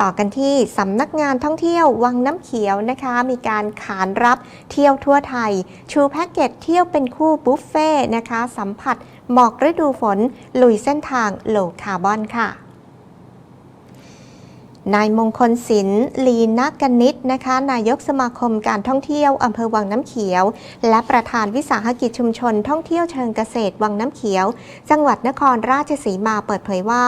ต่อกันที่สำนักงานท่องเที่ยววังน้ำเขียวนะคะ มีการขานรับเที่ยวทั่วไทย ชูแพ็กเกจเที่ยวเป็นคู่บุฟเฟ่ต์นะคะ สัมผัสหมอกฤดูฝน ลุยเส้นทางโลคาร์บอนค่ะนายมงคลศิลป์ลีนักกนิตนะคะ นายกสมาคมการท่องเที่ยวอำเภอวังน้ำเขียว และประธานวิสาหกิจชุมชนท่องเที่ยวเชิงเกษตรวังน้ำเขียว จังหวัดนครราชสีมาเปิดเผยว่า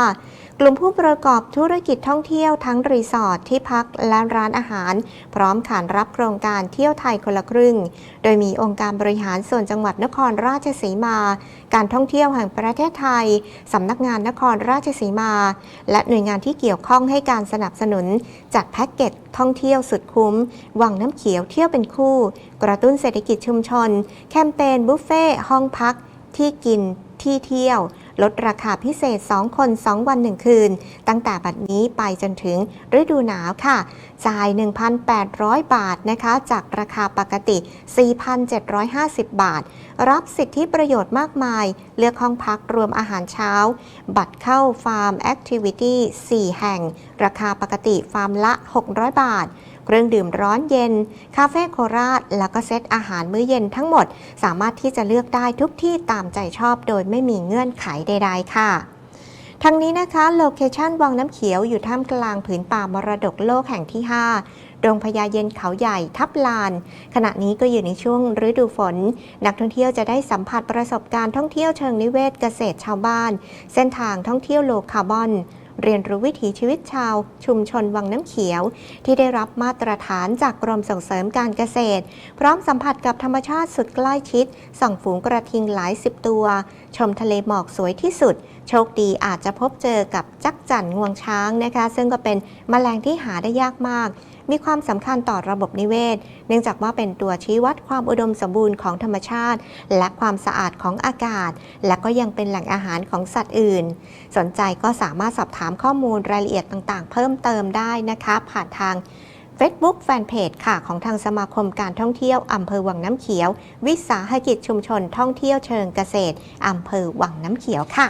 กลุ่มผู้ประกอบธุรกิจท่องเที่ยวทั้งรีสอร์ทที่พักและร้านอาหาร พร้อมขานรับโครงการเที่ยวไทยคนละครึ่ง โดยมีองค์การบริหารส่วนจังหวัดนครราชสีมา การท่องเที่ยวแห่งประเทศไทย สำนักงานนครราชสีมา และหน่วยงานที่เกี่ยวข้องให้การสนับสนุน จัดแพ็กเกจท่องเที่ยวสุดคุ้ม วังน้ำเขียวเที่ยวเป็นคู่ กระตุ้นเศรษฐกิจชุมชน แคมเปญบุฟเฟ่ห้องพักที่กินที่เที่ยว ลดราคาพิเศษ 2 คน 2 วัน 1 คืน ตั้งแต่บัดนี้ไปจนถึงฤดูหนาวค่ะ จ่าย 1,800 บาทนะคะ จากราคาปกติ 4,750 บาท รับสิทธิประโยชน์มากมาย เลือกห้องพักรวมอาหารเช้า บัตรเข้าฟาร์มแอคทิวิตี้ 4 แห่ง ราคาปกติฟาร์มละ 600 บาท เครื่องดื่มร้อนเย็น คาเฟ่โคราช แล้วก็เซตอาหารมื้อเย็นทั้งหมด สามารถที่จะเลือกได้ทุกที่ตามใจชอบโดยไม่มีเงื่อนไขใด ๆ ค่ะทั้งนี้นะคะโลเคชันวังน้ำเขียวอยู่ท่ามกลางผืนป่ามรดกโลกแห่งที่ 5 โรงพญาเย็นเขาใหญ่ทับลาน ขณะนี้ก็อยู่ในช่วงฤดูฝน นักท่องเที่ยวจะได้สัมผัสประสบการณ์ท่องเที่ยวเชิงนิเวศเกษตรชาวบ้าน เส้นทางท่องเที่ยวโลคาร์บอน เรียนรู้วิถีชีวิตชาว ชุมชนวังน้ำเขียว ที่ได้รับมาตรฐานจากกรมส่งเสริมการเกษตร พร้อมสัมผัสกับธรรมชาติสุดใกล้ชิด ส่องฝูงกระทิงหลายสิบตัว ชมทะเลหมอกสวยที่สุดโชคดีอาจจะพบเจอกับจักจั่นงวงช้างนะคะ ซึ่งก็เป็นแมลงที่หาได้ยากมาก มีความสำคัญต่อระบบนิเวศ เนื่องจากว่าเป็นตัวชี้วัดความอุดมสมบูรณ์ของธรรมชาติ และความสะอาดของอากาศ และก็ยังเป็นแหล่งอาหารของสัตว์อื่น สนใจก็สามารถสอบถามข้อมูลรายละเอียดต่างๆ เพิ่มเติมได้นะคะ ผ่านทาง Facebook Fanpage ค่ะ ของทางสมาคมการท่องเที่ยวอำเภอวังน้ำเขียว วิสาหกิจชุมชนท่องเที่ยวเชิงเกษตรอำเภอวังน้ำเขียวค่ะ